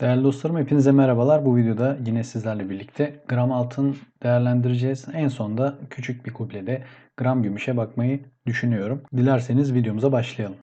Değerli dostlarım hepinize merhabalar. Bu videoda yine sizlerle birlikte gram altın değerlendireceğiz. En sonda küçük bir kuplede gram gümüşe bakmayı düşünüyorum. Dilerseniz videomuza başlayalım.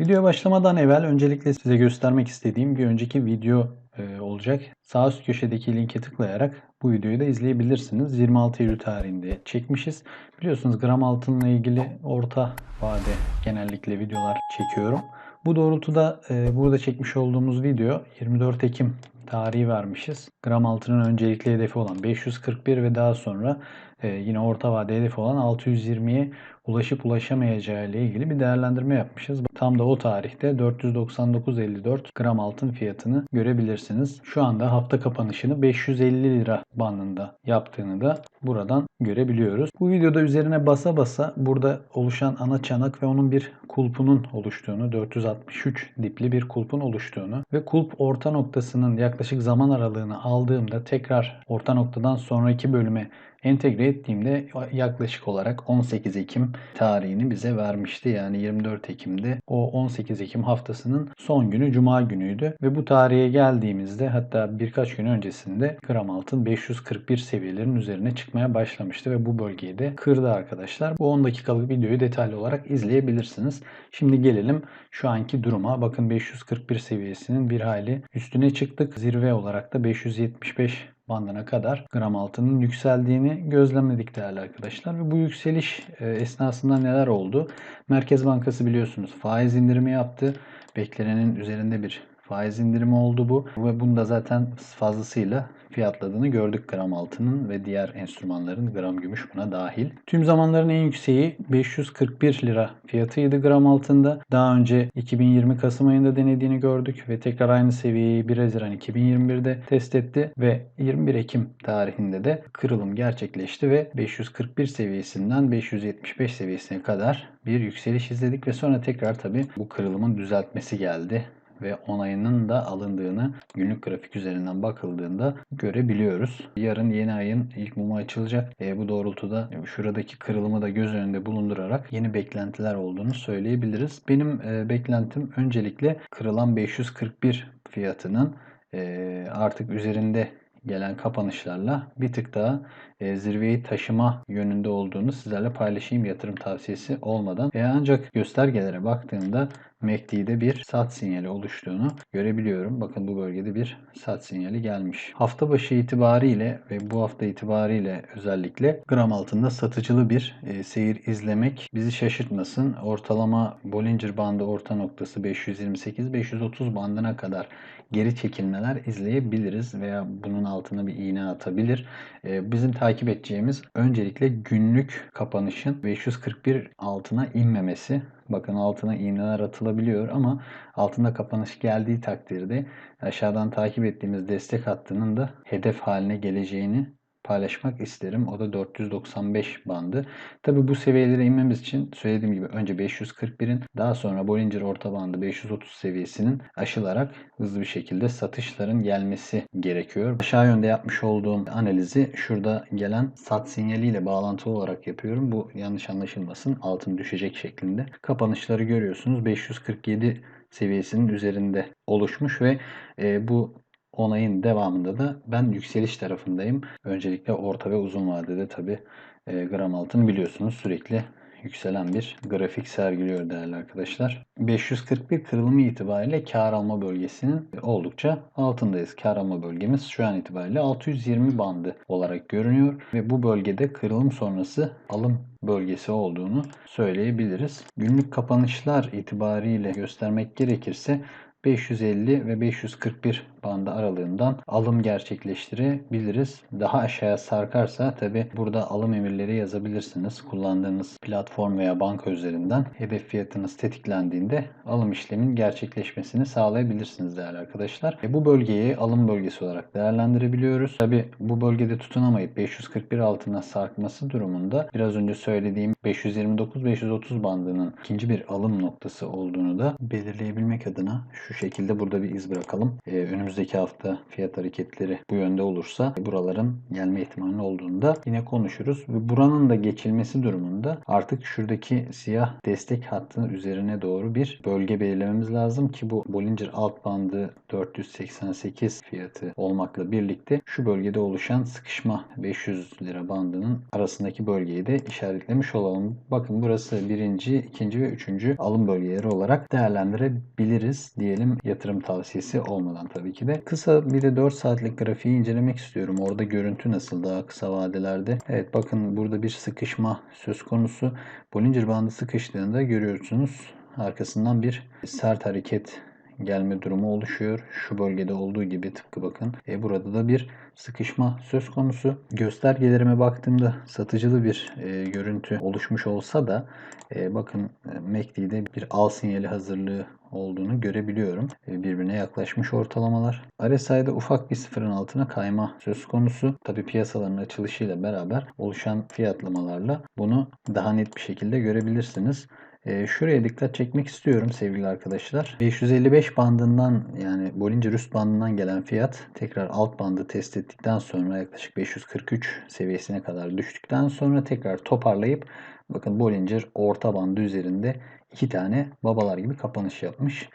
Videoya başlamadan evvel öncelikle size göstermek istediğim bir önceki video olacak. Sağ üst köşedeki linke tıklayarak bu videoyu da izleyebilirsiniz. 26 Eylül tarihinde çekmişiz. Biliyorsunuz gram altınla ilgili orta vade genellikle videolar çekiyorum. Bu doğrultuda e, burada çekmiş olduğumuz video 24 Ekim tarihi vermişiz. Gram altının öncelikli hedefi olan 541 ve daha sonra e, yine orta vade hedefi olan 620'ye ulaşıp ulaşamayacağı ile ilgili bir değerlendirme yapmışız. Tam da o tarihte 499.54 gram altın fiyatını görebilirsiniz. Şu anda hafta kapanışını 550 lira bandında yaptığını da buradan görebiliyoruz. Bu videoda üzerine basa basa burada oluşan ana çanak ve onun bir kulpunun oluştuğunu, 463 dipli bir kulpun oluştuğunu ve kulp orta noktasının yaklaşık zaman aralığını aldığımda tekrar orta noktadan sonraki bölüme entegre ettiğimde yaklaşık olarak 18 Ekim tarihini bize vermişti. Yani 24 Ekim'de o 18 Ekim haftasının son günü Cuma günüydü. Ve bu tarihe geldiğimizde hatta birkaç gün öncesinde gram altın 541 seviyelerin üzerine çıkmaya başlamıştı ve bu bölgeyi de kırdı arkadaşlar. Bu 10 dakikalık videoyu detaylı olarak izleyebilirsiniz. Şimdi gelelim şu anki duruma. Bakın 541 seviyesinin bir hali üstüne çıktık. Zirve olarak da 575 bandına kadar gram altının yükseldiğini gözlemledik değerli arkadaşlar. Ve bu yükseliş e, esnasında neler oldu? Merkez Bankası biliyorsunuz faiz indirimi yaptı. Beklenenin üzerinde bir faiz indirimi oldu bu. Ve bunda zaten fazlasıyla fiyatladığını gördük gram altının ve diğer enstrümanların gram gümüş buna dahil. Tüm zamanların en yükseği 541 lira fiyatıydı gram altında. Daha önce 2020 Kasım ayında denediğini gördük ve tekrar aynı seviyeyi 1 Haziran 2021'de test etti ve 21 Ekim tarihinde de kırılım gerçekleşti ve 541 seviyesinden 575 seviyesine kadar bir yükseliş izledik ve sonra tekrar tabi bu kırılımın düzeltmesi geldi ve onayının da alındığını günlük grafik üzerinden bakıldığında görebiliyoruz. Yarın yeni ayın ilk mumu açılacak. E, bu doğrultuda şuradaki kırılımı da göz önünde bulundurarak yeni beklentiler olduğunu söyleyebiliriz. Benim e, beklentim öncelikle kırılan 541 fiyatının e, artık üzerinde gelen kapanışlarla bir tık daha e, zirveyi taşıma yönünde olduğunu sizlerle paylaşayım yatırım tavsiyesi olmadan. E, ancak göstergelere baktığımda MACD'de bir sat sinyali oluştuğunu görebiliyorum. Bakın bu bölgede bir sat sinyali gelmiş. Hafta başı itibariyle ve bu hafta itibariyle özellikle gram altında satıcılı bir e, seyir izlemek bizi şaşırtmasın. Ortalama Bollinger bandı orta noktası 528-530 bandına kadar geri çekilmeler izleyebiliriz veya bunun altına bir iğne atabilir. E, bizim takip edeceğimiz öncelikle günlük kapanışın 541 altına inmemesi. Bakın altına iğneler atılabiliyor ama altında kapanış geldiği takdirde aşağıdan takip ettiğimiz destek hattının da hedef haline geleceğini paylaşmak isterim. O da 495 bandı. Tabi bu seviyelere inmemiz için söylediğim gibi önce 541'in daha sonra Bollinger orta bandı 530 seviyesinin aşılarak hızlı bir şekilde satışların gelmesi gerekiyor. Aşağı yönde yapmış olduğum analizi şurada gelen sat sinyaliyle bağlantılı olarak yapıyorum. Bu yanlış anlaşılmasın. Altın düşecek şeklinde. Kapanışları görüyorsunuz. 547 seviyesinin üzerinde oluşmuş ve e, bu onayın devamında da ben yükseliş tarafındayım. Öncelikle orta ve uzun vadede tabi e, gram altın biliyorsunuz sürekli yükselen bir grafik sergiliyor değerli arkadaşlar. 541 kırılımı itibariyle kar alma bölgesinin oldukça altındayız. Kar alma bölgemiz şu an itibariyle 620 bandı olarak görünüyor ve bu bölgede kırılım sonrası alım bölgesi olduğunu söyleyebiliriz. Günlük kapanışlar itibariyle göstermek gerekirse 550 ve 541 bandı aralığından alım gerçekleştirebiliriz. Daha aşağıya sarkarsa tabi burada alım emirleri yazabilirsiniz. Kullandığınız platform veya banka üzerinden hedef fiyatınız tetiklendiğinde alım işlemin gerçekleşmesini sağlayabilirsiniz değerli arkadaşlar. E bu bölgeyi alım bölgesi olarak değerlendirebiliyoruz. Tabi bu bölgede tutunamayıp 541 altına sarkması durumunda biraz önce söylediğim 529-530 bandının ikinci bir alım noktası olduğunu da belirleyebilmek adına şu şekilde burada bir iz bırakalım. E, önümüzdeki önümüzdeki hafta fiyat hareketleri bu yönde olursa buraların gelme ihtimali olduğunda yine konuşuruz. Ve buranın da geçilmesi durumunda artık şuradaki siyah destek hattının üzerine doğru bir bölge belirlememiz lazım ki bu Bollinger alt bandı 488 fiyatı olmakla birlikte şu bölgede oluşan sıkışma 500 lira bandının arasındaki bölgeyi de işaretlemiş olalım. Bakın burası birinci, ikinci ve üçüncü alım bölgeleri olarak değerlendirebiliriz diyelim yatırım tavsiyesi olmadan tabii ki de. Kısa bir de 4 saatlik grafiği incelemek istiyorum. Orada görüntü nasıl daha kısa vadelerde. Evet bakın burada bir sıkışma söz konusu. Bollinger bandı sıkıştığında görüyorsunuz arkasından bir sert hareket gelme durumu oluşuyor. Şu bölgede olduğu gibi tıpkı bakın. E, burada da bir sıkışma söz konusu. Göstergelerime baktığımda satıcılı bir e, görüntü oluşmuş olsa da e, bakın e, MACD'de bir al sinyali hazırlığı olduğunu görebiliyorum. E, birbirine yaklaşmış ortalamalar. RSI'de ufak bir sıfırın altına kayma söz konusu. Tabi piyasaların açılışıyla beraber oluşan fiyatlamalarla bunu daha net bir şekilde görebilirsiniz. E, şuraya dikkat çekmek istiyorum sevgili arkadaşlar. 555 bandından yani Bollinger üst bandından gelen fiyat tekrar alt bandı test ettikten sonra yaklaşık 543 seviyesine kadar düştükten sonra tekrar toparlayıp bakın Bollinger orta bandı üzerinde iki tane babalar gibi kapanış yapmış.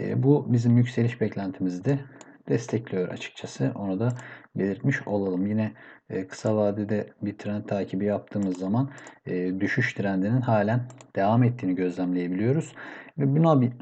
E, bu bizim yükseliş beklentimizde destekliyor açıkçası. Onu da belirtmiş olalım. Yine e, kısa vadede bir trend takibi yaptığımız zaman e, düşüş trendinin halen devam ettiğini gözlemleyebiliyoruz. Ve buna bir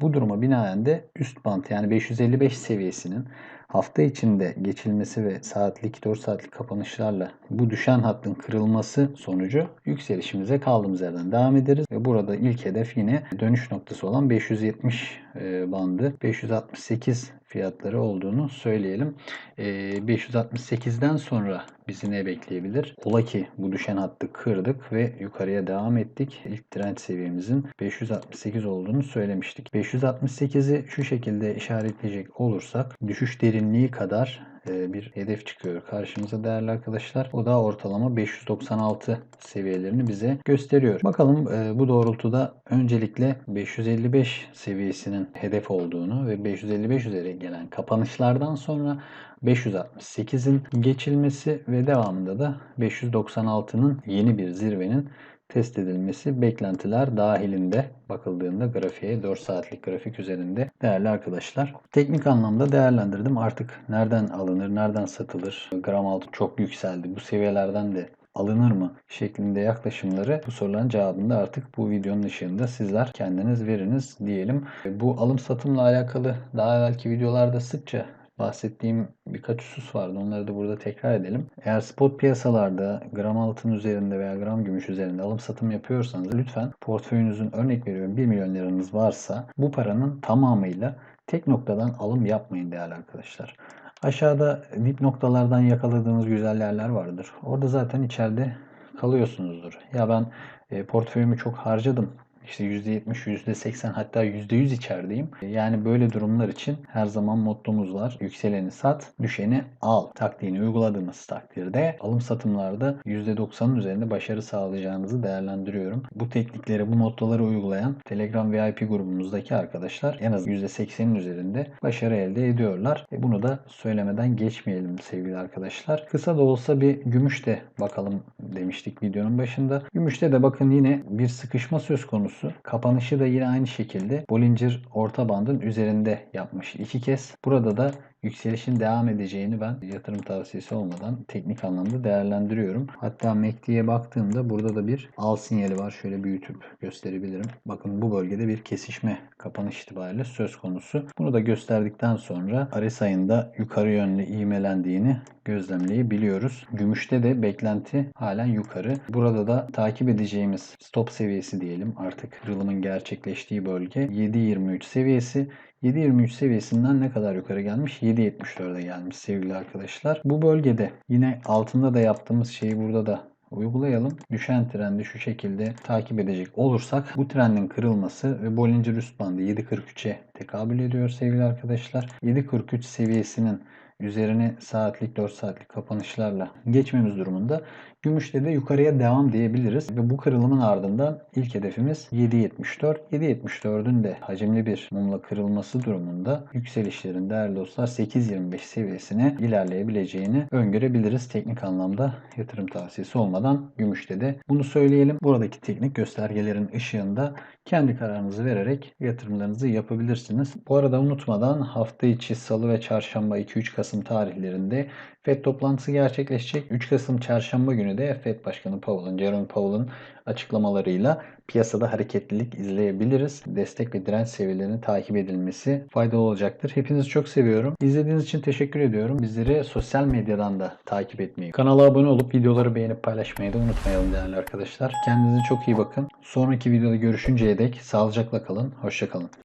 bu duruma binaen de üst bant yani 555 seviyesinin hafta içinde geçilmesi ve saatlik 4 saatlik kapanışlarla bu düşen hattın kırılması sonucu yükselişimize kaldığımız yerden devam ederiz. Ve burada ilk hedef yine dönüş noktası olan 570 e, bandı 568 fiyatları olduğunu söyleyelim. 568'den sonra bizi ne bekleyebilir? Ola ki bu düşen hattı kırdık ve yukarıya devam ettik. İlk trend seviyemizin 568 olduğunu söylemiştik. 568'i şu şekilde işaretleyecek olursak düşüş derinliği kadar e, bir hedef çıkıyor karşımıza değerli arkadaşlar. O da ortalama 596 seviyelerini bize gösteriyor. Bakalım e, bu doğrultuda öncelikle 555 seviyesinin hedef olduğunu ve 555 üzeri gelen kapanışlardan sonra 568'in geçilmesi ve devamında da 596'nın yeni bir zirvenin test edilmesi beklentiler dahilinde bakıldığında grafiğe 4 saatlik grafik üzerinde değerli arkadaşlar. Teknik anlamda değerlendirdim. Artık nereden alınır, nereden satılır? Gram altın çok yükseldi. Bu seviyelerden de alınır mı şeklinde yaklaşımları bu soruların cevabında artık bu videonun ışığında sizler kendiniz veriniz diyelim. Bu alım satımla alakalı daha evvelki videolarda sıkça bahsettiğim birkaç husus vardı. Onları da burada tekrar edelim. Eğer spot piyasalarda gram altın üzerinde veya gram gümüş üzerinde alım satım yapıyorsanız lütfen portföyünüzün örnek veriyorum 1 milyon liranız varsa bu paranın tamamıyla tek noktadan alım yapmayın değerli arkadaşlar. Aşağıda dip noktalardan yakaladığınız güzel yerler vardır. Orada zaten içeride kalıyorsunuzdur. Ya ben e, portföyümü çok harcadım işte %70, %80 hatta %100 içerideyim. Yani böyle durumlar için her zaman mottomuz var. Yükseleni sat, düşeni al. Taktiğini uyguladığımız takdirde alım satımlarda %90'ın üzerinde başarı sağlayacağınızı değerlendiriyorum. Bu teknikleri, bu mottoları uygulayan Telegram VIP grubumuzdaki arkadaşlar en az %80'in üzerinde başarı elde ediyorlar. E bunu da söylemeden geçmeyelim sevgili arkadaşlar. Kısa da olsa bir gümüş de bakalım demiştik videonun başında. Gümüşte de bakın yine bir sıkışma söz konusu konusu. Kapanışı da yine aynı şekilde Bollinger orta bandın üzerinde yapmış iki kez. Burada da yükselişin devam edeceğini ben yatırım tavsiyesi olmadan teknik anlamda değerlendiriyorum. Hatta MACD'ye baktığımda burada da bir al sinyali var. Şöyle büyütüp gösterebilirim. Bakın bu bölgede bir kesişme kapanış itibariyle söz konusu. Bunu da gösterdikten sonra RSI'nin da yukarı yönlü ivmelendiğini gözlemleyebiliyoruz. Gümüşte de beklenti halen yukarı. Burada da takip edeceğimiz stop seviyesi diyelim artık kırılımın gerçekleştiği bölge 7.23 seviyesi. 7.23 seviyesinden ne kadar yukarı gelmiş? 7.74'e gelmiş sevgili arkadaşlar. Bu bölgede yine altında da yaptığımız şeyi burada da uygulayalım. Düşen trendi şu şekilde takip edecek olursak bu trendin kırılması ve Bollinger üst bandı 7.43'e tekabül ediyor sevgili arkadaşlar. 7.43 seviyesinin üzerine saatlik 4 saatlik kapanışlarla geçmemiz durumunda Gümüşte de yukarıya devam diyebiliriz. Ve bu kırılımın ardından ilk hedefimiz 7.74. 7.74'ün de hacimli bir mumla kırılması durumunda yükselişlerin değerli dostlar 8.25 seviyesine ilerleyebileceğini öngörebiliriz. Teknik anlamda yatırım tavsiyesi olmadan gümüşte de bunu söyleyelim. Buradaki teknik göstergelerin ışığında kendi kararınızı vererek yatırımlarınızı yapabilirsiniz. Bu arada unutmadan hafta içi salı ve çarşamba 2-3 Kasım tarihlerinde FED toplantısı gerçekleşecek. 3 Kasım çarşamba günü de FED Başkanı Powell'ın, Jerome Powell'ın açıklamalarıyla piyasada hareketlilik izleyebiliriz. Destek ve direnç seviyelerinin takip edilmesi faydalı olacaktır. Hepinizi çok seviyorum. İzlediğiniz için teşekkür ediyorum. Bizleri sosyal medyadan da takip etmeyi, kanala abone olup videoları beğenip paylaşmayı da unutmayalım değerli arkadaşlar. Kendinize çok iyi bakın. Sonraki videoda görüşünceye dek sağlıcakla kalın. Hoşçakalın.